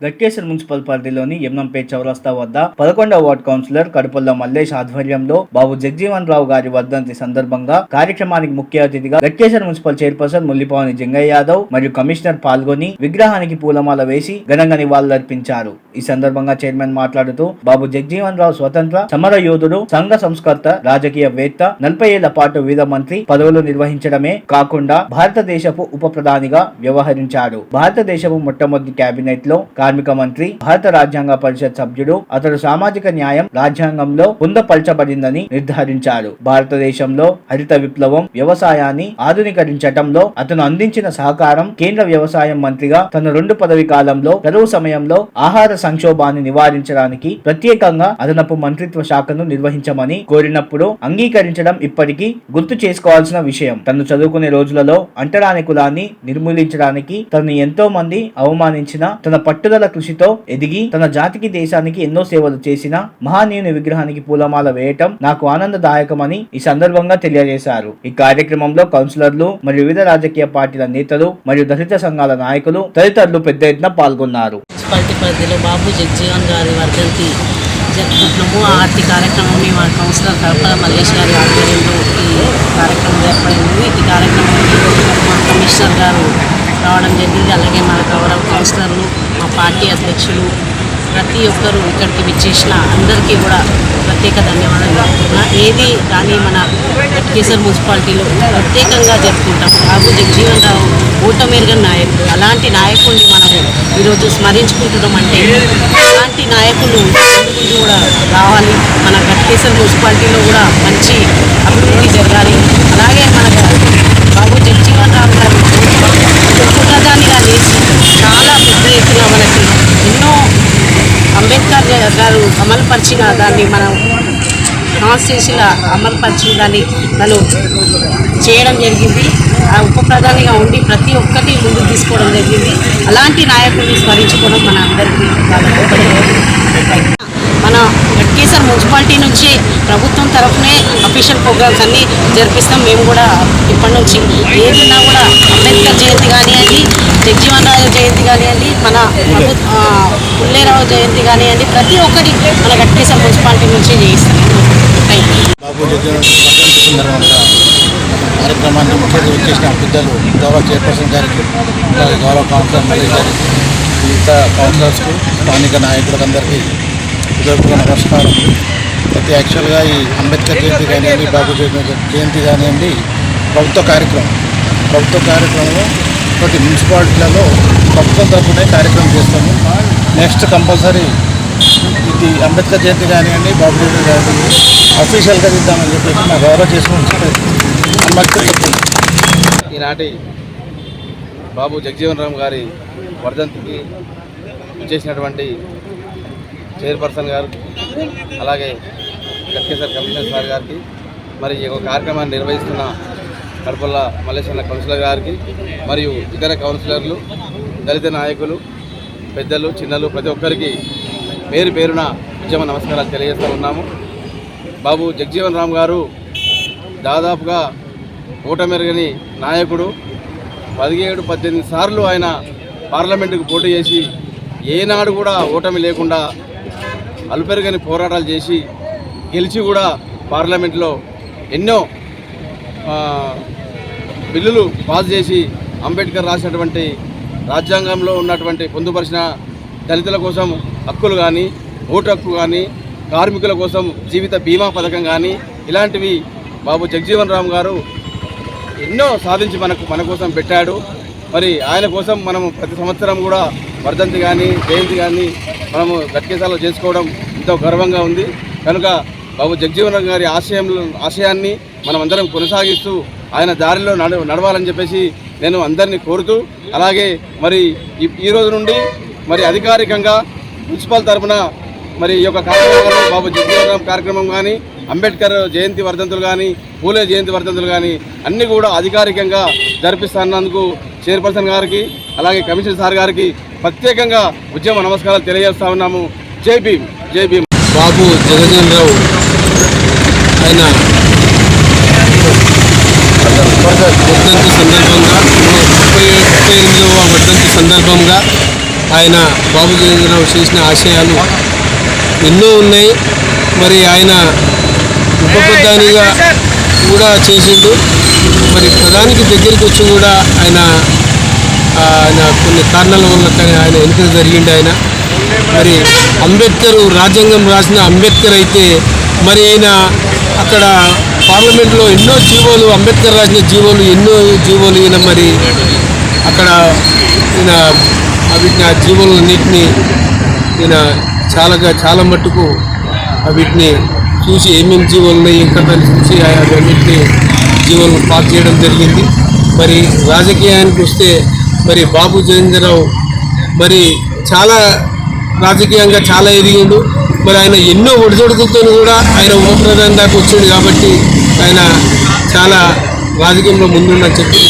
Ghatkesar municipal పరిధిలోని ఎమ్నంపేట్ చౌరస్తా వద్ద పదకొండవ వార్డ్ కౌన్సిలర్ కడుపల్ల మల్లేష్ ఆధ్వర్యంలో బాబు జగ్జీవన్ రావు గారి వర్ధంతి సందర్భంగా కార్యక్రమానికి ముఖ్య అతిథిగా గట్కేశ్వర మున్సిపల్ చైర్పర్సన్ ముల్లిపావని జంగయ్య యాదవ్ మరియు కమిషనర్ పాల్గొని విగ్రహానికి పూలమాల వేసి ఘనంగా నివాళులర్పించారు. ఈ సందర్భంగా చైర్మన్ మాట్లాడుతూ బాబు జగ్జీవన్ రావు స్వతంత్ర సమర యోధుడు సంఘ సంస్కర్త రాజకీయవేత్త నలభై ఏళ్ళ పాటు వివిధ మంత్రి పదవులు నిర్వహించడమే కాకుండా భారతదేశపు ఉప ప్రధానిగా వ్యవహరించాడు. భారతదేశపు మొట్టమొదటి కేబినెట్లో కార్మిక మంత్రి భారత రాజ్యాంగ పరిషత్ సభ్యుడు అతడు సామాజిక న్యాయం రాజ్యాంగంలో పొందపరచబడిందని నిర్ధారించాడు భారతదేశంలో హరిత విప్లవం వ్యవసాయాన్ని ఆధునీకరించటంలో అతను అందించిన సహకారం కేంద్ర వ్యవసాయం మంత్రిగా తన రెండు పదవి కాలంలో కరువు సమయంలో ఆహార సంక్షోభాన్ని నివారించడానికి ప్రత్యేకంగా అదనపు మంత్రిత్వ శాఖను నిర్వహించమని కోరినప్పుడు అంగీకరించడం ఇప్పటికీ గుర్తు చేసుకోవాల్సిన విషయం. తను చదువుకునే రోజులలో అంటరాని కులాన్ని నిర్మూలించడానికి తను ఎంతో మంది అవమానించిన తన పట్టుదల కృషితో ఎదిగి తన జాతికి దేశానికి ఎన్నో సేవలు చేసిన మహానీయుని విగ్రహానికి పూలమాల వేయటం నాకు ఆనందదాయకమని ఈ సందర్భంగా తెలియజేశారు. ఈ కార్యక్రమంలో కౌన్సిలర్లు మరియు వివిధ రాజకీయ పార్టీల నేతలు మరియు దళిత సంఘాల నాయకులు తదితరులు పెద్ద ఎత్తున పాల్గొన్నారు. పరిధిలో బాబు జగ్జీవన్ గారి వర్ధంతి జరుపుకుంటున్నాము ఆర్తి కార్యక్రమాన్ని మా కౌన్సిలర్ కడపల మల్లేష్ గారి ఆధ్వర్యంలో ఈ కార్యక్రమం ఏర్పడింది. ఈ కార్యక్రమం కమిషనర్ గారు రావడం జరిగింది. అలాగే మా గౌరవ కౌన్సిలర్లు మా పార్టీ అధ్యక్షులు ప్రతి ఒక్కరూ ఇక్కడికి విచ్చేసిన అందరికీ కూడా ప్రత్యేక ధన్యవాదాలు చెప్తున్నా ఏది కానీ మన కేసర్ మున్సిపాలిటీలో ప్రత్యేకంగా జరుపుకుంటాం. బాబు జగజీవన్ రావు ఓటమేరుగని నాయకుడు. అలాంటి నాయకుడిని మనము ఈరోజు స్మరించుకుంటున్నాం అంటే అలాంటి నాయకులు ముందు కూడా రావాలి. మన గట్కేసర్ మున్సిపాలిటీలో కూడా మంచి అభివృద్ధి జరగాలి. అలాగే మన బాబు జగజీవన్ రావు గారు ఉపప్రధానిగా చేసి చాలా పెద్ద ఎత్తున మనకి ఎన్నో అంబేద్కర్ గారు అమలుపరిచిన దాన్ని మనం కాన్స్టిట్యూషన్ అమలుపరిచిన దాన్ని తను చేయడం జరిగింది. ఆ ఉప ప్రధానిగా ఉండి ప్రతి ఒక్కటి ముందు తీసుకోవడం జరిగింది. అలాంటి నాయకుడిని స్మరించుకోవడం మన అందరికీ మన గట్కేసర్ మున్సిపాలిటీ నుంచి ప్రభుత్వం తరఫునే అఫీషియల్ ప్రోగ్రామ్స్ అన్నీ జరిపిస్తాం. మేము కూడా ఇప్పటి నుంచి ఏదైనా కూడా అంబేద్కర్ జయంతి కానివ్వండి జగ్జీవన్ రావు జయంతి కానివ్వండి మన పుల్లేరావు జయంతి కానివ్వండి ప్రతి ఒక్కటి మన గట్కేసర్ మున్సిపాలిటీ నుంచి చేయిస్తాం. కార్యక్రమాన్ని ముఖ్యంగా వచ్చేసిన పెద్దలు గౌరవ చైర్పర్సన్ గారికి గౌరవ కౌన్సిలర్ మల్లి గారికి మిగతా కౌన్సిలర్స్కు స్థానిక నాయకులకు అందరికీ హృదయపూర్వక నమస్కారం. అయితే యాక్చువల్గా ఈ అంబేద్కర్ జయంతి కానివ్వండి బాబు జగన్ జయంతి కానివ్వండి ప్రభుత్వ కార్యక్రమం. ప్రభుత్వ కార్యక్రమంలో ప్రతి మున్సిపాలిటీలలో ప్రభుత్వం తరఫునే కార్యక్రమం చేస్తాము. నెక్స్ట్ కంపల్సరీ ఇది అంబేద్కర్ జయంతి కానివ్వండి బాబు జయంతి కానివ్వండి అఫీషియల్గా ఇద్దామని చెప్పేసి మా గౌరవ చేసుకుని అంబేద్కర్ చెప్తున్నాం ఈనాటి బాబు జగజీవన్ రామ్ గారి వర్ధంతికి చేసినటువంటి చైర్పర్సన్ గారు అలాగే గట్కేశ్వర కమిషనర్ సార్ గారికి మరి ఈ కార్యక్రమాన్ని నిర్వహిస్తున్న కడపల్ల మల్లేశ్వర కౌన్సిలర్ గారికి మరియు ఇతర కౌన్సిలర్లు దళిత నాయకులు పెద్దలు చిన్నలు ప్రతి ఒక్కరికి పేరు పేరున ఉద్యమ నమస్కారాలు తెలియజేస్తూ ఉన్నాము. బాబు జగజీవన్ రామ్ గారు దాదాపుగా ఓటమెరగని నాయకుడు పదిహేడు పద్దెనిమిది సార్లు ఆయన పార్లమెంటుకు పోటీ చేసి ఏనాడు కూడా ఓటమి లేకుండా అలుపెరగని పోరాటాలు చేసి గెలిచి కూడా పార్లమెంట్లో ఎన్నో బిల్లులు పాస్ చేసి అంబేద్కర్ రాసినటువంటి రాజ్యాంగంలో ఉన్నటువంటి పొందుపరిచిన దళితుల కోసం హక్కులు కానీ ఓటు హక్కు కానీ కార్మికుల కోసం జీవిత బీమా పథకం కానీ ఇలాంటివి బాబు జగజీవన్ రామ్ గారు ఎన్నో సాధించి మనకు మన కోసం పెట్టాడు. మరి ఆయన కోసం మనం ప్రతి సంవత్సరం కూడా వర్ధంతి కానీ జయంతి కానీ మనము గట్కేసాలో చేసుకోవడం ఎంతో గర్వంగా ఉంది. కనుక బాబు జగజీవన్ గారి ఆశయం ఆశయాన్ని మనం అందరం కొనసాగిస్తూ ఆయన దారిలో నడ నడవాలని చెప్పేసి నేను అందరినీ కోరుతూ అలాగే మరి ఈ ఈ రోజు నుండి మరి అధికారికంగా మున్సిపల్ తరఫున మరి ఈ యొక్క కార్యక్రమాలు బాబు జగజీవన్ కార్యక్రమం కానీ అంబేద్కర్ జయంతి వర్ధంతులు కానీ పూలే జయంతి వర్ధంతులు కానీ అన్నీ కూడా అధికారికంగా జరిపిస్తున్నందుకు చైర్పర్సన్ గారికి అలాగే కమిషనర్ సార్ గారికి ప్రత్యేకంగా ఉద్యమ నమస్కారాలు తెలియజేస్తా ఉన్నాము. జై భీమ్ జై భీమ్. బాబు జగజీవన్ రావు ఆయన వర్ధంతి సందర్భంగా ముప్పై ముప్పై ఎనిమిదవ వర్ధంతి సందర్భంగా ఆయన బాబు జగన్రావు చేసిన ఆశయాలు ఎన్నో ఉన్నాయి. మరి ఆయన ఉప ప్రధానిగా కూడా చేసిండు. మరి ప్రధానికి దగ్గరికి వచ్చి కూడా ఆయన ఆయన కొన్ని కారణాల వల్ల ఆయన ఎన్నిక జరిగింది ఆయన. మరి అంబేద్కర్ రాజ్యాంగం రాసిన అంబేద్కర్ అయితే మరి ఆయన అక్కడ పార్లమెంట్లో ఎన్నో జీవోలు అంబేద్కర్ రాసిన జీవోలు ఎన్నో జీవోలు ఈయన మరి అక్కడ ఈయన వీటిని ఆ జీవోలన్నింటినీ ఈయన చాలా చాలా మట్టుకు వీటిని చూసి ఏమేమి జీవోలు ఉన్నాయి ఇంకా చూసి అవన్నింటినీ జీవోలను పాస్ చేయడం జరిగింది. మరి రాజకీయానికి వస్తే మరి బాబు జయేంద్రరావు మరి చాలా రాజకీయంగా చాలా ఎదిగిండు. మరి ఆయన ఎన్నో ఒడిదొడుకులతో కూడా ఆయన ఉప దాకా వచ్చాడు కాబట్టి ఆయన చాలా రాజకీయంలో ముందుండని చెప్పి